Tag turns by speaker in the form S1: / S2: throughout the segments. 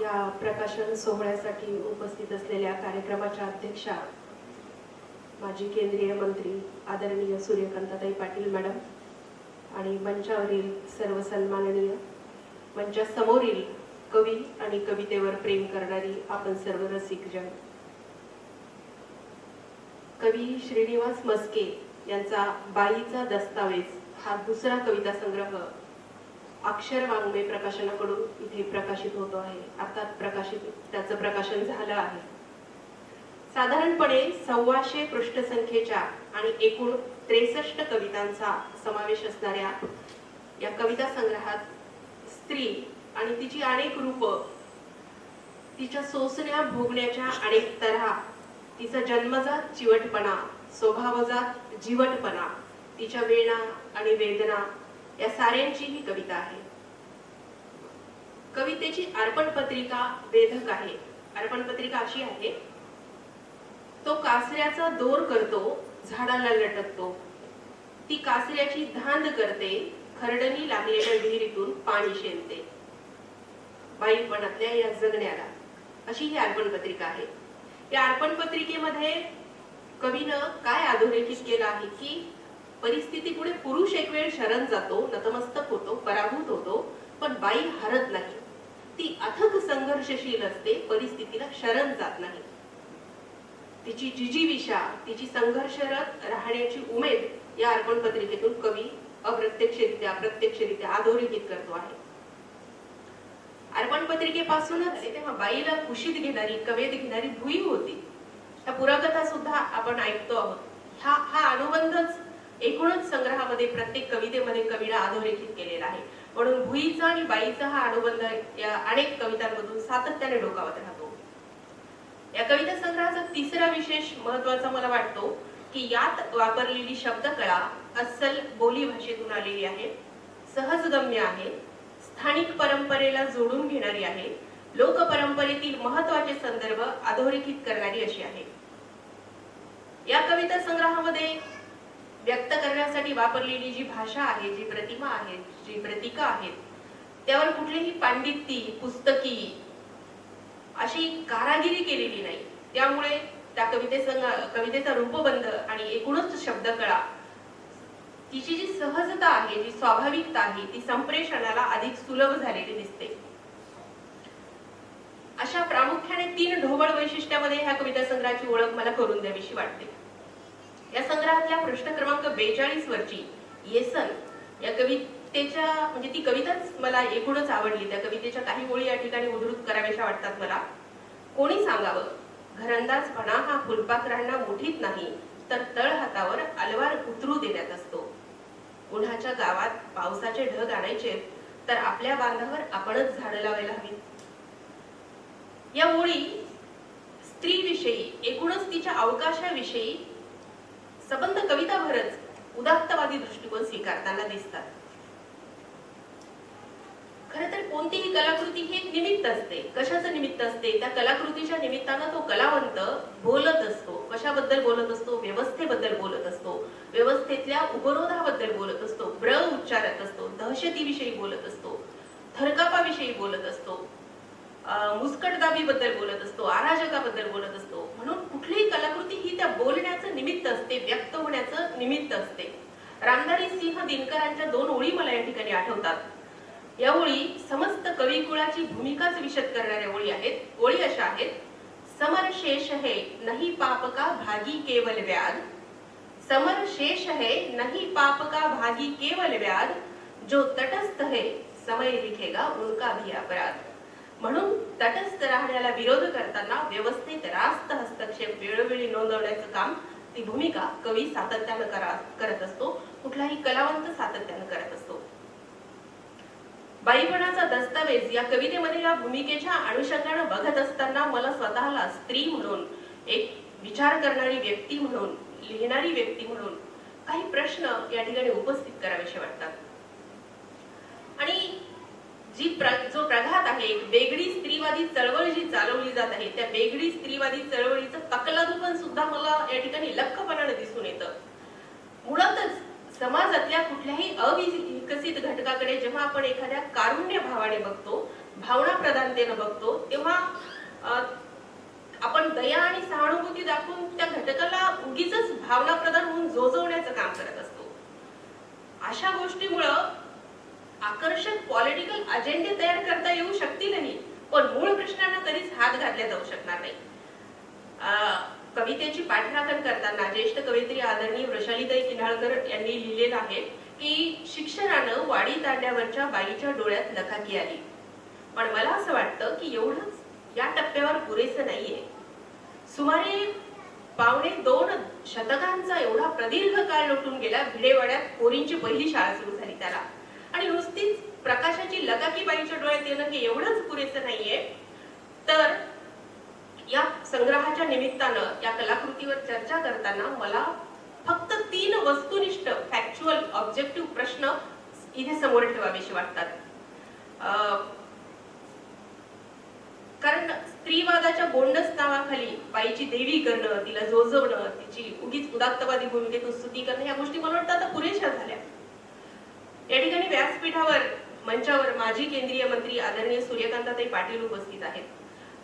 S1: या प्रकाशन सोहळ्यासाठी उपस्थित असलेल्या कार्यक्रमाच्या अध्यक्षा माजी केंद्रीय मंत्री आदरणीय सूर्यकांताताई पाटील मॅडम आणि मंचावरील सर्व सन्माननीय मंचासमोरील कवी आणि कवितेवर प्रेम करणारी आपण सर्व रसिक जण कवी श्रीनिवास मस्के यांचा बाईचा दस्तावेज हा दुसरा कविता संग्रह अक्षर वाङ्मय प्रकाशनाकडून इथे प्रकाशित होतो आहे. आता प्रकाशित त्याचं प्रकाशन झालं आहे. साधारणपणे सव्वाशे पृष्ठसंख्येच्या आणि एकूण त्रेसष्ट कवितांचा समावेश असणाऱ्या या कविता संग्रहात स्त्री आणि तिची अनेक रूप तिच्या सोसण्या भोगण्याच्या अनेक तऱ्हा तिचा जन्मजात चिवटपणा स्वभावजात जीवटपणा तिच्या वेणा आणि वेदना या साऱ्यांची ही कविता आहे. कवितेची अर्पण पत्रिका वेधक आहे. अर्पण पत्रिका अशी आहे तो कासऱ्याचा दोर करतो झाडाला लटकतो. ती कासऱ्याची धांद करते खरडणी लागलेल्या विहिरीतून पाणी शेलते बाईपणातल्या या जगण्याला अशी ही अर्पण पत्रिका आहे. या अर्पण पत्रिकेमध्ये कवीनं काय अधोरेखित केलं आहे की परिस्थितीपुढे पुरुष एक वेळ शरण जातो नतमस्तक होतो पराभूत होतो पण बाई हरत नाही. ती अथक संघर्षशील असते परिस्थितीला शरण जात नाही. तिची जिजीविषा तिची संघर्षरत राहण्याची उमेद या अर्पण पत्रिकेतून कवी अप्रत्यक्षरित्या प्रत्यक्षरित्या अधोरेखित करतो आहे. अर्पण पत्रिकेपासूनच तेव्हा बाईला कुशीत घेणारी कवेत घेणारी भुई होती. ह्या पुरकथा सुद्धा आपण ऐकतो आहोत. हा हा अनुबंधच एकूणच संग्रहामध्ये प्रत्येक कवितेमध्ये कवीला अधोरेखित केलेला आहे. म्हणून भुईचा आणि बाईचा हा अनुबंध या अनेक कवितांमधून सातत्याने डोकावत राहतो. या कविता संग्रहाचा तिसरा विशेष महत्त्वाचा मला वाटतो की यात वापरलेली शब्दकळा अस्सल बोली भाषेतून आलेली आहे सहजगम्य आहे स्थानिक परंपरेला जोडून घेणारी आहे लोक परंपरेतील महत्त्वाचे संदर्भ अधोरेखित करणारी अशी आहे. या कविता संग्रहामध्ये व्यक्त करण्यासाठी वापरलेली जी भाषा आहे जी प्रतिमा आहे जी प्रतीक आहेत त्यावर कुठलीही पांडित्य पुस्तकी अशी कारागिरी केलेली नाही. त्यामुळे त्या कविते कवितेचा रूपबंध आणि एकूणच शब्दकळा तिची जी सहजता आहे जी स्वाभाविकता आहे ती संप्रेषणाला अधिक सुलभ झालेली दिसते. अशा प्रामुख्याने तीन ढोबळ वैशिष्ट्यामध्ये ह्या कविता संग्रहाची ओळख मला करून द्यावीशी वाटते. या संग्रहातल्या प्रश्न क्रमांक बेचाळीस वरची येसन या कवितेच्या म्हणजे ती कविताच मला एकूणच आवडली. त्या कवितेच्या काही ओळी या ठिकाणी उद्धृत कराव्याशा वाटतात मला. कोणी सांगावं? घरंदाजपणा हा फुलपाखरांना राहणं मुठीत नाही तर तळ हातावर अलवार उतरू देण्यात असतो. उन्हाच्या गावात पावसाचे ढग आणायचे तर आपल्या बांधावर आपणच झाडं लावायला हवीत. या ओळी स्त्रीविषयी एकूणच तिच्या अवकाशाविषयी सबंध कविताभरच उदात्तवादी दृष्टिकोन स्वीकारताना दिसतात. खर तर कोणतीही कलाकृती ही एक निमित्त असते. कशाचं निमित्त असते? त्या कलाकृतीच्या निमित्तानं तो कलावंत बोलत असतो. कशाबद्दल बोलत असतो? व्यवस्थेबद्दल बोलत असतो. व्यवस्थेतल्या उपरोधाबद्दल बोलत असतो. ब्र उच्चारत असतो. दहशतीविषयी बोलत असतो. थरकापाविषयी बोलत असतो. मुस्कटदाबीबद्दल बोलत असतो. अराजकाबद्दल बोलत असतो. म्हणून कुठलीही कलाकृती ही त्या बोलण्याचं निमित्त असते व्यक्त होण्याचं निमित्त असते. रामधारी सिंह दिनकरांच्या दोन ओळी मला या ठिकाणी आठवतात. या ओळी समस्त कविकुळाची भूमिकाच विशद करणाऱ्या ओळी आहेत. ओळी अशा आहेत. समर शेष है नहीं पाप का भागी केवल व्याध. समर शेष है नहीं पाप का भागी केवल व्याध. जो तटस्थ है समय लिखेगा उनका भी अपराध. म्हणून तटस्थ राहण्याला विरोध करताना व्यवस्थेत रास्त हस्तक्षेप वेळोवेळी नोंदवण्याचं काम ती भूमिका कवी सातत्यानं करत असतो कुठलाही कलावंत सातत्यानं करत असतो. बाईपणाचा दस्तावेज या कवितेमध्ये या भूमिकेच्या अनुषंगानं बघत असताना मला स्वतःला स्त्री म्हणून एक विचार करणारी व्यक्ती म्हणून लिहिणारी व्यक्ती म्हणून काही प्रश्न या ठिकाणी उपस्थित करावेसे वाटतात. जी प्र जो प्रघात आहे एक वेगळी स्त्रीवादी चळवळ जी चालवली जात आहे त्या वेगळी स्त्रीवादी चळवळीचं तकलादुपण सुद्धा मला या ठिकाणी लख्खपणाने दिसून येतं. मुळातच समाजातल्या कुठल्याही अविकसित घटकाकडे जेव्हा आपण एखाद्या कारुण्य भावाने बघतो भावना प्रधानतेनं बघतो तेव्हा आपण दया आणि सहानुभूती दाखवून त्या घटकाला उगीच भावना प्रधान होऊन जोजवण्याचं काम करत असतो. अशा गोष्टीमुळं आकर्षक पॉलिटिकल अजेंडे तयार करता येऊ शकतीलही पण मूळ प्रश्नांना कधीच हात घातल्या जाऊ शकणार नाही. कवितेची पाठराखण करताना ज्येष्ठ कवयित्री आदरणीय वृषालीताई किन्हाळकर यांनी लिहिलेलं आहे की शिक्षणानं वाडी तांड्यावरच्या बाईच्या डोळ्यात लखाकी आली. पण मला असं वाटतं की एवढंच या टप्प्यावर पुरेसं नाहीये. सुमारे पावणे दोन शतकांचा एवढा प्रदीर्घ काळ लोटून गेला. भिडेवाड्यात कोरींची पहिली शाळा सुरू झाली त्याला. नुसतीच प्रकाशाची लकाकी बाईच्या डोळ्यात येणं हे एवढंच पुरेसं नाहीये. तर या संग्रहाच्या निमित्तानं या कलाकृतीवर चर्चा करताना मला फक्त तीन वस्तुनिष्ठ फॅक्च्युअल ऑब्जेक्टिव्ह प्रश्न इथे समोर ठेवावेसे वाटतात. अं, कारण स्त्रीवादाच्या बोंडस नावाखाली बाईची देवी करणं तिला जोजवणं तिची उगीच उदात्तवादी भूमिकेतून स्तुती करणं या गोष्टी मला वाटतं आता पुरेशा झाल्या. या ठिकाणी व्यासपीठावर मंचावर माजी केंद्रीय मंत्री आदरणीय सूर्यकांताताई पाटील उपस्थित आहेत.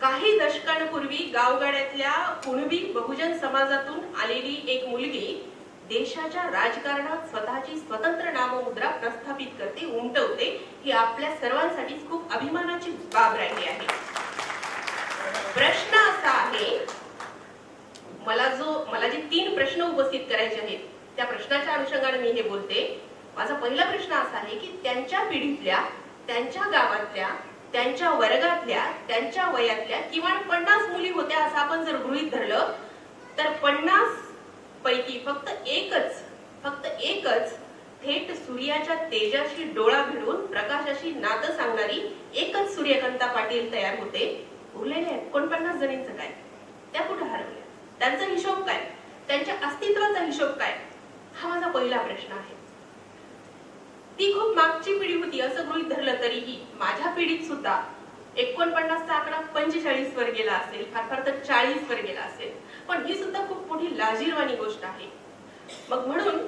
S1: काही दशकांपूर्वी गावगाड्यातल्या कुणबी बहुजन समाजातून आलेली एक मुलगी देशाच्या राजकारणात स्वतःची स्वतंत्र नाममुद्रा प्रस्थापित करते उमटवते ही आपल्या सर्वांसाठीच खूप अभिमानाची बाब राहिली आहे. प्रश्न असा आहे मला जो मला जे तीन प्रश्न उपस्थित करायचे आहेत त्या प्रश्नाच्या अनुषंगाने मी हे बोलते. माझा पहिला प्रश्न असा आहे की त्यांच्या पिढीतल्या त्यांच्या गावातल्या त्यांच्या वर्गातल्या त्यांच्या वयातल्या किमान पन्नास मुली होत्या असं आपण जर गृहीत धरलं तर पन्नास पैकी फक्त एकच फक्त एकच थेट सूर्याच्या तेजाशी डोळा भिडून प्रकाशाशी नातं सांगणारी एकच सूर्यकांता पाटील तयार होते. उरलेले एकोणपन्नास जणींचं काय? त्या कुठे हरवल्या? त्यांचा हिशोब काय? त्यांच्या अस्तित्वाचा हिशोब काय? हा माझा पहिला प्रश्न आहे. ती खूप मागची पिढी होती असं गृहित धरलं तरीही. माझ्या पिढीत सुद्धा एकोणपन्नासचा आकडा पंचेचाळीस वर गेला असेल फार फार तर चाळीस वर गेला असेल. पण ही सुद्धा खूप मोठी लाजीरवाणी गोष्ट आहे. मग म्हणून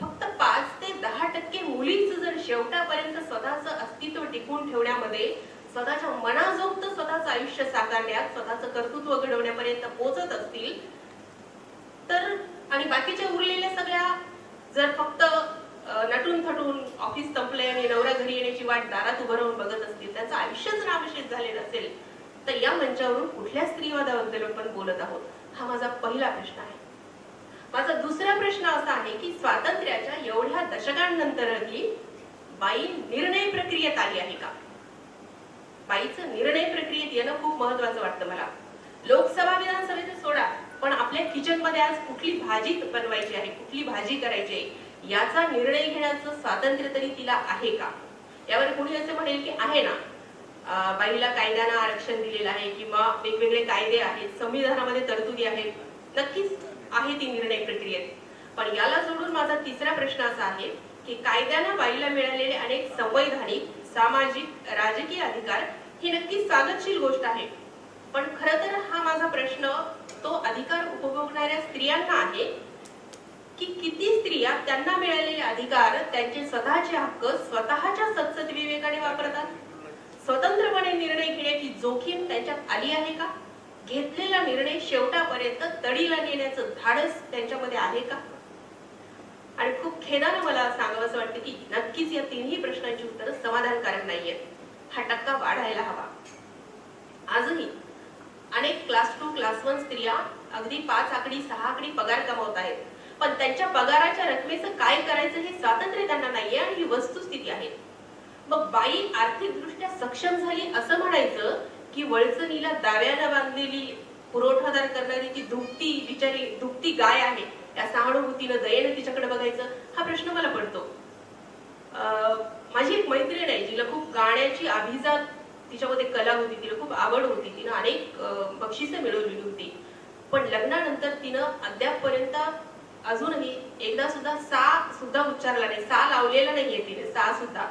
S1: फक्त पाच ते दहा टक्के मुलींचं जर शेवटापर्यंत स्वतःचं अस्तित्व टिकवून ठेवण्यामध्ये स्वतःच्या मनाजोगतं स्वतःचं आयुष्य साकारण्यात स्वतःचं कर्तृत्व घडवण्यापर्यंत पोहोचत असतील तर आणि बाकीच्या उरलेल्या सगळ्या जर फक्त नटून थटून ऑफिस संपले आणि नवरा घरी येण्याची वाट दारात उभं राहून बघत असतील त्यांचं आयुष्यच नामशेष झालेलं असेल तर या मंचावरून कुठल्या स्त्रीवादाबद्दल आपण बोलत आहोत? हा माझा पहिला प्रश्न आहे. माझा दुसरा प्रश्न असा आहे की स्वातंत्र्याच्या एवढ्या दशकांनंतरही बाई निर्णय प्रक्रियेत आली आहे का? बाईचं निर्णय प्रक्रियेत येणं खूप महत्वाचं वाटतं मला. लोकसभा विधानसभेचं सोडा पण आपल्या किचनमध्ये आज कुठली भाजी बनवायची आहे कुठली भाजी करायची आहे? याचा निर्णय घेण्याचं स्वातंत्र्य तरी तिला आहे का? यावर कुणी असं म्हणेल की आहे ना? बाईला कायद्यानं आरक्षण दिलेलं आहे किंवा वेगवेगळे कायदे आहेत संविधानामध्ये तरतुदी आहेत नक्कीच आहे ती निर्णय प्रक्रियेत. पण याला जोडून माझा तिसरा प्रश्न असा आहे की कायद्यानं बाईला मिळालेले अनेक संवैधानिक सामाजिक राजकीय अधिकार ही नक्कीच स्वागतशील गोष्ट आहे. पण खर तर हा माझा प्रश्न तो अधिकार उपभोगणाऱ्या स्त्रियांना आहे की किती स्त्रिया त्यांना मिळालेले अधिकार त्यांचे स्वतःचे हक्क स्वतःच्या सतसत विवेकाने वापरतात? स्वतंत्रपणे निर्णय घेण्याची जोखीम त्यांच्यात आली आहे का? घेतलेला निर्णय शेवटापर्यंत तडीला नेण्याचं धाडस त्यांच्यामध्ये आहे का? आणि खूप खेदानं मला सांगावंसं वाटतं की नक्कीच या तिन्ही प्रश्नांची उत्तरं समाधानकारक नाहीयेत. हा टक्का वाढायला हवा. आजही अनेक क्लास टू क्लास वन स्त्रिया अगदी पाच आकडी सहा आकडी पगार कमवत आहेत. पण त्यांच्या पगाराच्या रकमेचं काय करायचं हे स्वातंत्र्य त्यांना नाहीये आणि ही वस्तुस्थिती आहे. मग बाई आर्थिक दृष्ट्या सक्षम झाली असं म्हणायचं की वळचणीला दाव्याला बांधलेली पुरवठादार करणारी जी दुभती बिचारी दुभती गाय आहे त्या सहानुभूतीनं दयेनं तिच्याकडे बघायचं हा प्रश्न मला पडतो. अं, माझी एक मैत्रीण आहे जिला खूप गाण्याची अभिजात तिच्यामध्ये कला होती तिला खूप आवड होती तिनं अनेक बक्षिसं मिळवलेली होती. पण लग्नानंतर तिनं अद्यापपर्यंत अजूनही एकदा सुद्धा सा सुद्धा उच्चारला नाही सा लावलेला नाहीये तिने सा सुद्धा.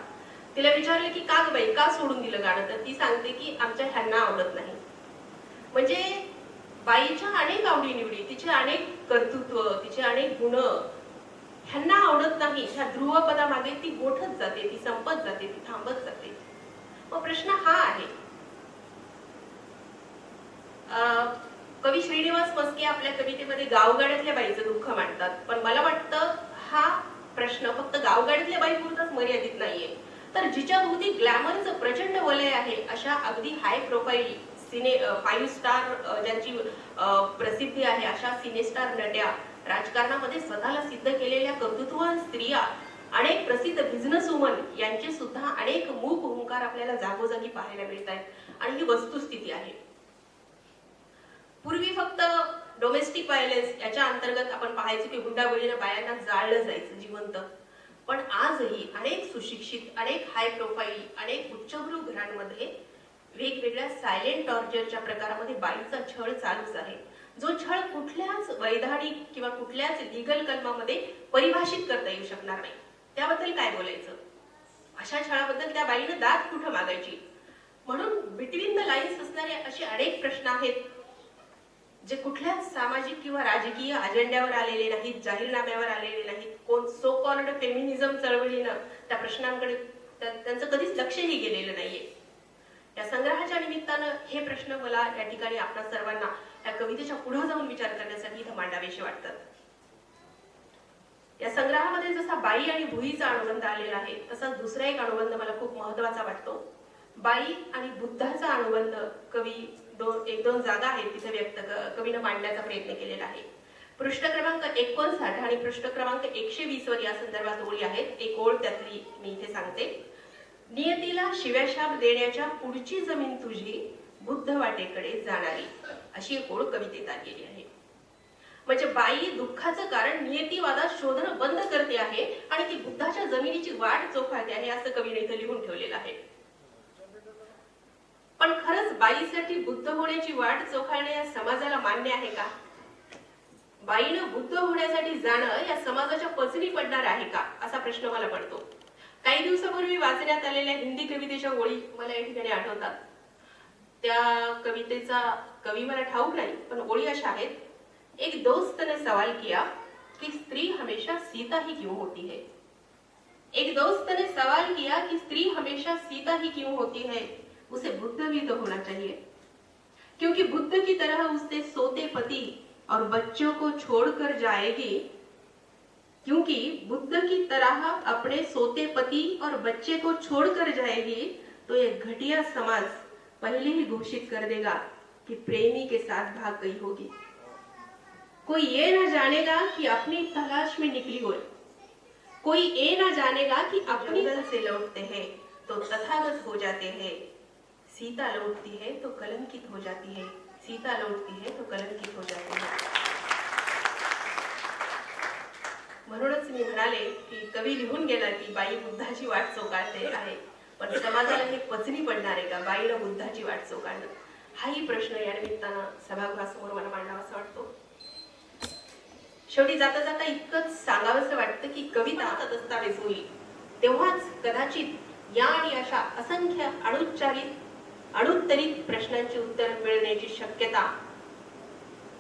S1: तिला विचारलं की का ग बाई का सोडून दिलं गाणं? तर ती सांगते की आमच्या ह्यांना आवडत नाही. म्हणजे बाईच्या अनेक आवडी निवडी तिचे अनेक कर्तृत्व तिचे अनेक गुण ह्यांना आवडत नाही. ह्या ध्रुवपदामागे ती गोठत जाते ती संपत जाते ती थांबत जाते. मग प्रश्न हा आहे. अं, कवी श्रीनिवास मस्के आपल्या कवितेमध्ये गावगाड्यातल्या बाईचं दुःख मांडतात. पण मला वाटतं हा प्रश्न फक्त गावगाड्यातल्या बाई पुरताच मर्यादित नाहीये. तर जिच्या भोवती ग्लॅमरचं प्रचंड वलय आहे अशा अगदी high profile cine five star ज्यांची प्रसिद्धी आहे अशा सिनेस्टार नट्या राजकारणामध्ये स्वतःला सिद्ध केलेल्या कर्तृत्ववान स्त्रिया अनेक प्रसिद्ध बिझनेस वुमन यांचे सुद्धा अनेक मूक हुंकार आपल्याला जागोजागी पाहायला मिळत आहेत आणि ही वस्तुस्थिती आहे. पूर्वी फक्त डोमेस्टिक व्हायलन्स याच्या अंतर्गत आपण पाहायचो की हुंडाबळीनं बायांना जाळलं जायचं जिवंत. पण आजही अनेक सुशिक्षित अनेक हाय प्रोफाईल अनेक उच्चभ्रू घरांमध्ये वेगवेगळ्या सायलेंट टॉर्चरच्या प्रकारामध्ये बाईचा छळ चालूच आहे. जो छळ कुठल्याच वैधानिक किंवा कुठल्याच लिगल कलमामध्ये परिभाषित करता येऊ शकणार नाही. त्याबद्दल काय बोलायचं? अशा छळाबद्दल त्या बाईनं दाद कुठं मागायची? म्हणून बिटवीन द लाईन्स असणारे असे अनेक प्रश्न आहेत. जे कुठल्याच सामाजिक किंवा राजकीय अजेंड्यावर आलेले नाहीत जाहीरनाम्यावर आलेले नाहीत कोण सो कॉल्ड फेमिनिझम चळवळीनं त्या प्रश्नांकडे त्यांचं कधीच लक्षही गेलेलं नाहीये. या संग्रहाच्या निमित्तानं हे प्रश्न मला या ठिकाणी आपल्या सर्वांना या कवितेच्या पुढे जाऊन विचार करण्यासाठी इथं मांडावेशी वाटतात या संग्रहामध्ये जसा बाई आणि भुईचा अनुबंध आलेला आहे तसाच दुसरा एक अनुबंध मला खूप महत्त्वाचा वाटतो. बाई आणि बुद्धाचा अनुबंध कवी दोन एक दोन जागा आहेत तिथे व्यक्त कवीनं मांडण्याचा प्रयत्न केलेला आहे. पृष्ठ क्रमांक एकोणसाठ आणि पृष्ठ क्रमांक एकशे वीस वर या संदर्भात ओळी आहेत. एक ओळ त्यातली मी इथे सांगते. नियतीला शिव्याशाप देण्याच्या पुढची जमीन तुझी बुद्ध वाटेकडे जाणारी. अशी एक ओळ कवितेत आलेली आहे. म्हणजे बाई दुःखाचं कारण नियतीवादात शोधणं बंद करते आहे आणि ती बुद्धाच्या जमिनीची वाट चोखाळते आहे असं कवीने इथं लिहून ठेवलेलं आहे. पण खरंच बाईसाठी बुद्ध होण्याची वाट चोखाळणे या समाजाला मान्य आहे का? बाईनं बुद्ध होण्यासाठी जाणं या समाजाच्या पचनी पडणार आहे का? असा प्रश्न मला पडतो. काही दिवसापूर्वी वाचण्यात आलेल्या हिंदी कवितेच्या ओळी मला या ठिकाणी आठवतात. त्या कवितेचा कवी मला ठाऊक नाही पण ओळी अशा आहेत. एक दोस्त ने सवाल किया कि स्त्री हमेशा सीता ही क्यों होती है? एक दोस्त ने सवाल किया कि स्त्री हमेशा सीता ही क्यों होती है? उसे बुद्ध भी तो होना चाहिए। क्योंकि बुद्ध की तरह उसने सोते पति और बच्चों को छोड़कर जाएगी, क्योंकि बुद्ध की तरह अपने सोते पति और बच्चे को छोड़कर जाएगी तो ये घटिया समाज पहले ही घोषित कर देगा कि प्रेमी के साथ भाग गई होगी। कोई ये ना जानेगा कि अपनी तलाश में निकली हो कोई ये न जानेगा कि अपनी से लौटते हैं तो तथागत हो जाते हैं। सीता लौटती है तो कलंकित हो जाती है। सीता लौटती है तो कलंकित हो जाती है। म्हणूनच मी म्हणाले की कवी लिहून गेला की बाई बुद्धाची वाट चोकाळते आहे. पण समाजाला हे पचनी पडणार आहे का? बाईला बुद्धाची वाट चोकाळणं हाही प्रश्न या निमित्तानं सभागृहासमोर मला मांडावासा वाटतो. शेवटी जाता जाता इतकंच सांगावंसं वाटतं की कविता आता दस्तावेज होईल तेव्हाच कदाचित या आणि अशा असंख्य अणुच्चारित अणुत्तरित प्रश्नांची उत्तर मिळण्याची शक्यता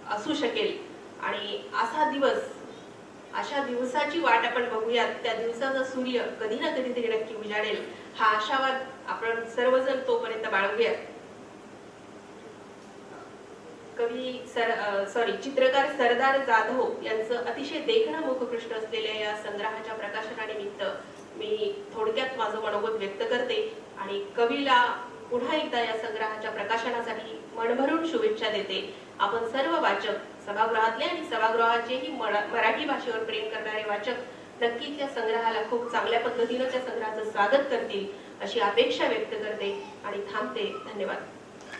S1: असू शकेल. आणि असा दिवस अशा दिवसाची वाट आपण बघूयात. त्या दिवसाचा सूर्य कधी ना कधीतरी नक्की उजाडेल हा आशावाद आपण सर्वजण तोपर्यंत बाळगूयात. कवी सर सॉरी चित्रकार सरदार जाधव यांचं अतिशय देखणं मुखपृष्ठ असलेल्या या संग्रहाच्या प्रकाशनानिमित्त मी थोडक्यात माझं मनोगत व्यक्त करते. आणि कवीला पुन्हा एकदा या संग्रहाच्या प्रकाशनासाठी मनभरून शुभेच्छा देते. आपण सर्व वाचक सभागृहातले आणि सभागृहाचेही मराठी भाषेवर प्रेम करणारे वाचक नक्कीच या संग्रहाला खूप चांगल्या पद्धतीनं त्या संग्रहाचं स्वागत करतील अशी अपेक्षा व्यक्त करते आणि थांबते. धन्यवाद.